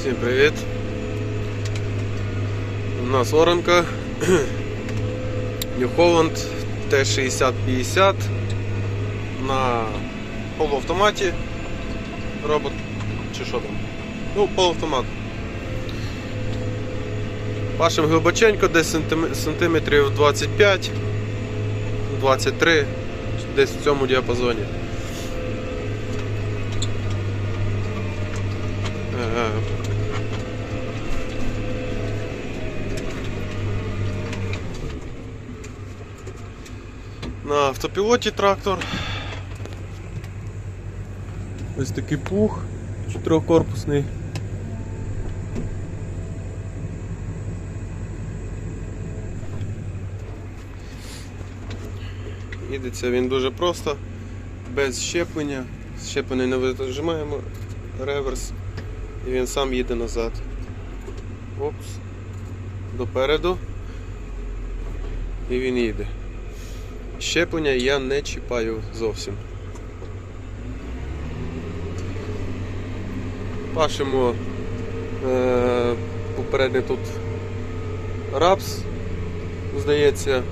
Всім привіт! У нас оранка New Holland T6050 на полуавтоматі робот чи що там? Ну, полуавтомат. Пашем глибоченько, десь сантиметрів 25, 23, десь в цьому діапазоні. Е, На автопілоті трактор. Ось такий пух чотирьохкорпусний. Їдеться він дуже просто, без щеплення. Щеплення не вижимаємо, реверс, і він сам їде назад. Опс. Допереду. І він їде. Щеплення я не чіпаю зовсім. Пашемо е, попередньо тут рапс, здається,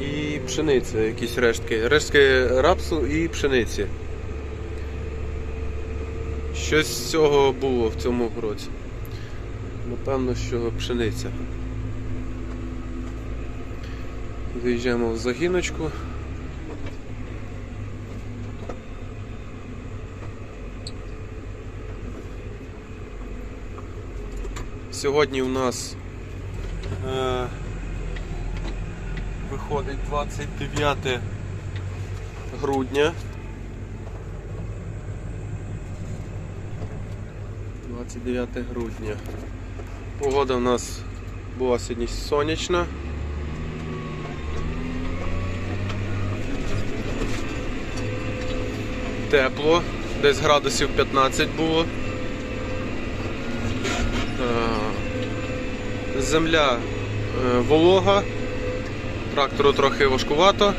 і пшениця, якісь рештки. Рештки рапсу і пшениці. Щось з цього було в цьому році. Напевно, що пшениця. Заїжджаємо в загіночку. Сьогодні у нас е, виходить 29 грудня. 29 грудня. Погода у нас була сьогодні сонячна. Тепло, десь градусів 15 було. Е, Земля е, волога, трактору трохи важкувато.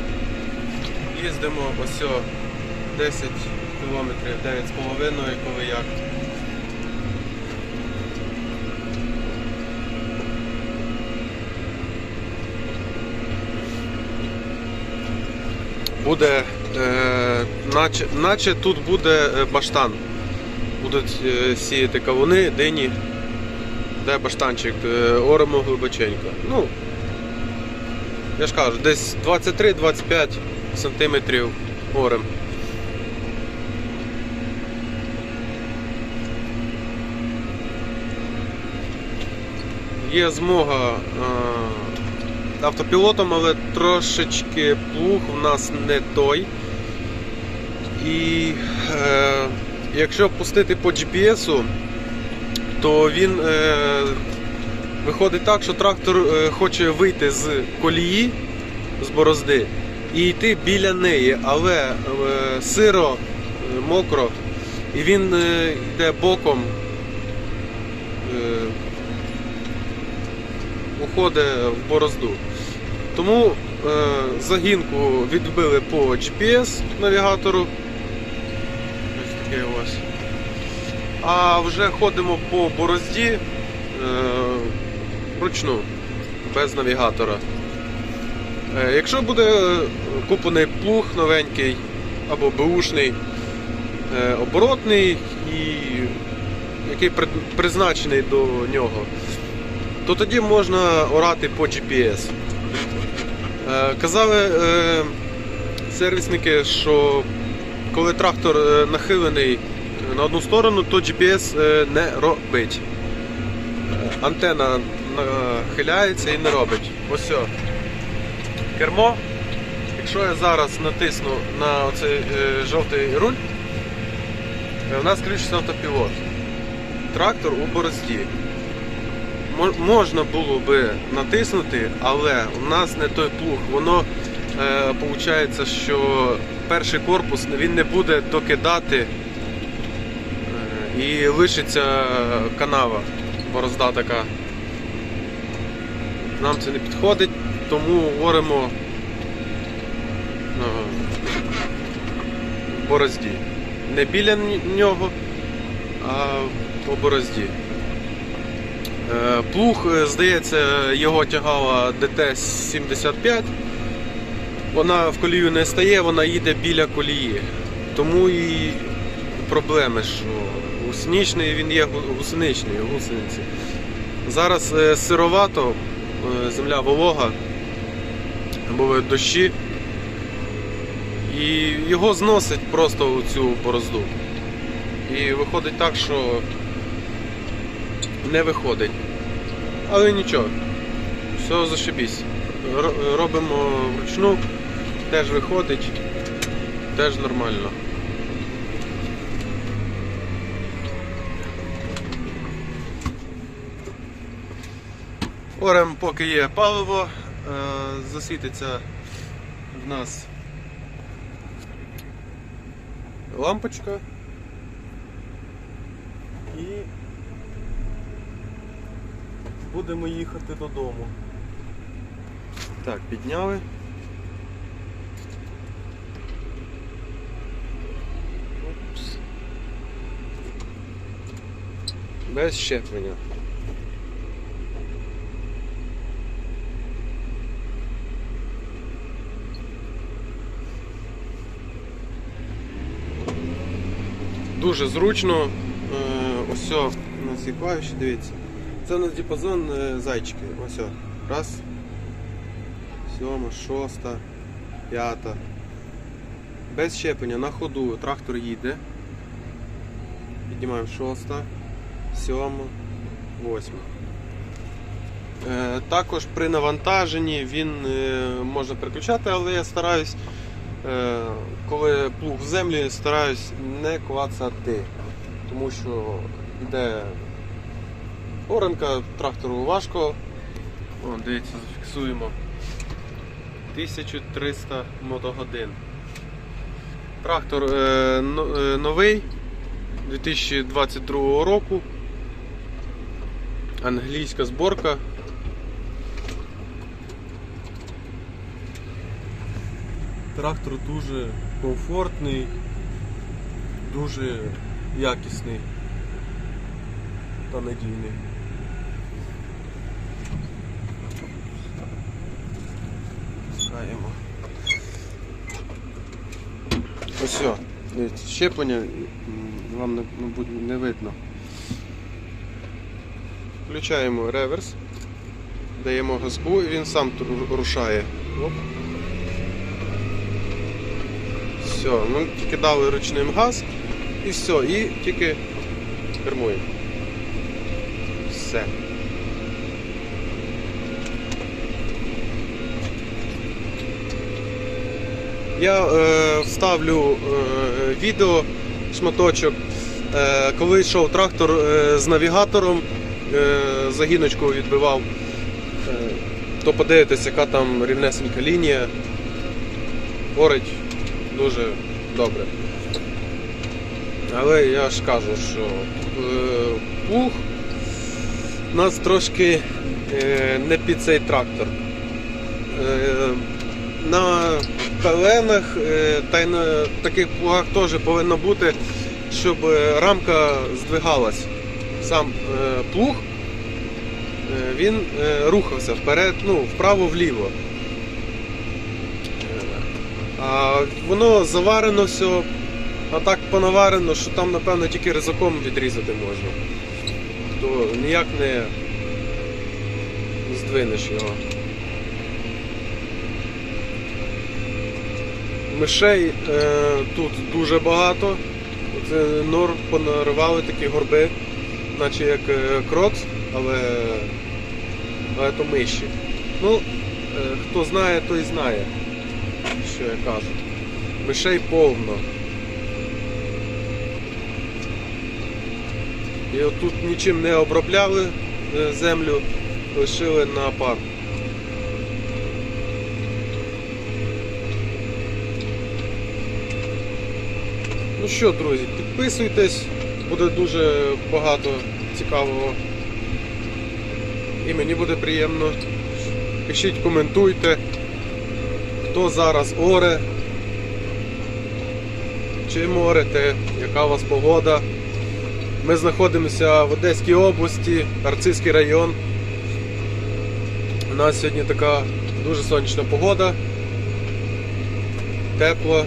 Їздимо ось 10 кілометрів, 9,5 коли як. буде, е, наче, наче тут буде е, баштан. Будуть е, сіяти кавуни, дині, де баштанчик, е, оремо глибоченько. Ну, я ж кажу, десь 23-25 сантиметрів орем. Є змога автопілотом, але трошечки плуг у нас не той. І е, якщо пустити по GPS, то він е, виходить так, що трактор е, хоче вийти з колії, з борозди і йти біля неї, але е, сиро, е, мокро, і він е, йде боком. Е, уходить в борозду. Тому е, загінку відбили по GPS навігатору. Таке ось. А вже ходимо по борозді е, вручну, без навігатора. Е, якщо буде куплений плуг новенький або беушний, е, оборотний і який призначений до нього, то тоді можна орати по GPS. Е, Казали е, сервісники, що коли трактор е, нахилений на одну сторону, то GPS е, не робить. Е, Антена нахиляється і не робить. Ось. о. Кермо. Якщо я зараз натисну на оцей е, жовтий руль, е, у нас включиться автопілот. Трактор у борозді. Можна було би натиснути, але у нас не той плуг. Воно е, виходить, що перший корпус він не буде докидати е, і лишиться канава, борозда така. Нам це не підходить, тому говоримо борозді. Не біля нього, а по борозді. Е, Плуг, е, здається, його тягала ДТ-75. Вона в колію не стає, вона їде біля колії. Тому і проблеми, що гусеничний він є гу- гусеничний, гусениці. Зараз е, сировато, е, земля волога, бувають дощі. І його зносить просто у цю борозду. І виходить так, що не виходить. Але нічого, все зашибісь. Робимо вручну, теж виходить, теж нормально. Орем, поки є паливо, е, засвітиться в нас лампочка і будемо їхати додому. Так, підняли. Без щеплення. Дуже зручно. Е, Ось нас є клавіші, дивіться. Це у нас діапазон е, зайчики. Ось. Раз. Сьома, шоста, п'ята. Без щеплення на ходу трактор їде. Піднімаємо шоста, сьома, восьма. Е, Також при навантаженні він е, можна переключати, але я стараюсь, е, коли плуг в землі, стараюсь не клацати, тому що йде оранка, трактору важко. О, дивіться, зафіксуємо. 1300 мотогодин. Трактор но- новий 2022 року. Англійська зборка. Трактор дуже комфортний, дуже якісний та надійний. Пускаємо. Ось все. Дивіться, щеплення вам мабуть не видно. Включаємо реверс, даємо газку і він сам рушає. Оп. Все, ми тільки дали ручним газ і все, і тільки кермуємо. Все. Я е, вставлю е, відео, шматочок, е, коли йшов трактор е, з навігатором, загіночку відбивав, е, то подивитесь, яка там рівнесенька лінія. Орить дуже добре. Але я ж кажу, що е, плуг у нас трошки е, не під цей трактор. Е, на пеленах е, та й на таких плугах теж повинно бути, щоб е, рамка здвигалась. Сам е, плуг е, він е, рухався вперед, ну, вправо-вліво. А воно заварено все, а так понаварено, що там, напевно, тільки ризаком відрізати можна. То ніяк не здвинеш його. Мишей е, тут дуже багато. Це нор понаривали такі горби, наче як е, крокс, але, але то миші. Ну, е, хто знає, той знає, що я кажу. Мишей повно. І отут нічим не обробляли е, землю, лишили на пар. Ну що, друзі, підписуйтесь, буде дуже багато цікавого. І мені буде приємно. Пишіть, коментуйте, хто зараз оре, чи морете, яка у вас погода. Ми знаходимося в Одеській області, Арцизький район. У нас сьогодні така дуже сонячна погода. Тепло.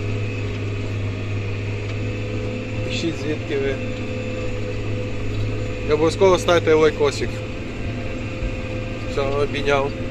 Пишіть звідки ви. І обов'язково ставте лайкосик. Все, обійняв.